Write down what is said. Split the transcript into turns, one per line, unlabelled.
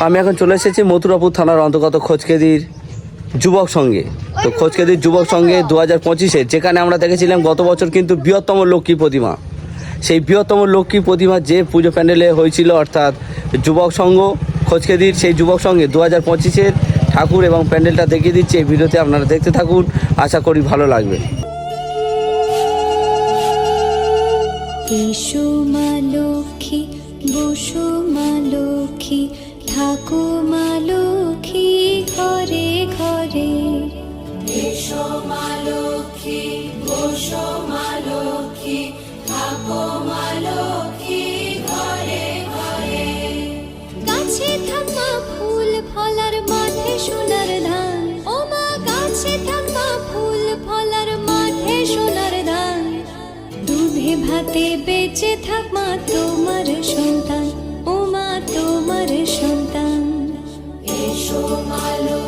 আমি এখন চলে এসেছি মথুরাপুর থানার অন্তর্গত খোঁজকেদির যুবক সঙ্গে। তো খোঁজকেদির যুবক সঙ্গে দু হাজার পঁচিশে, যেখানে আমরা দেখেছিলাম গত বছর কিন্তু বৃহত্তম লক্ষ্মী প্রতিমা। সেই বৃহত্তম লক্ষ্মী প্রতিমা যে পুজো প্যান্ডেলে হয়েছিল, অর্থাৎ যুবক সংঘ খোঁজকেদির সেই যুবক সঙ্গে দু হাজার পঁচিশের ঠাকুর এবং প্যান্ডেলটা দেখিয়ে দিচ্ছি। এই ভিডিওতে আপনারা দেখতে থাকুন, আশা করি ভালো লাগবে।
মা লক্ষ্মী থাকো মা লক্ষ্মী ঘরে ঘরে। এসো মা লক্ষ্মী বসো মা লক্ষ্মী থাকো মা লক্ষ্মী ঘরে ঘরে। গাছে থাকা ফুল ফলার মাঠে সোনার ধান। ও মা গাছে থাকা ফুল ফলার মাঠে সোনার ধান। দুধে ভাতে বেঁচে থাক মা তোমার সন্তান। এসো মা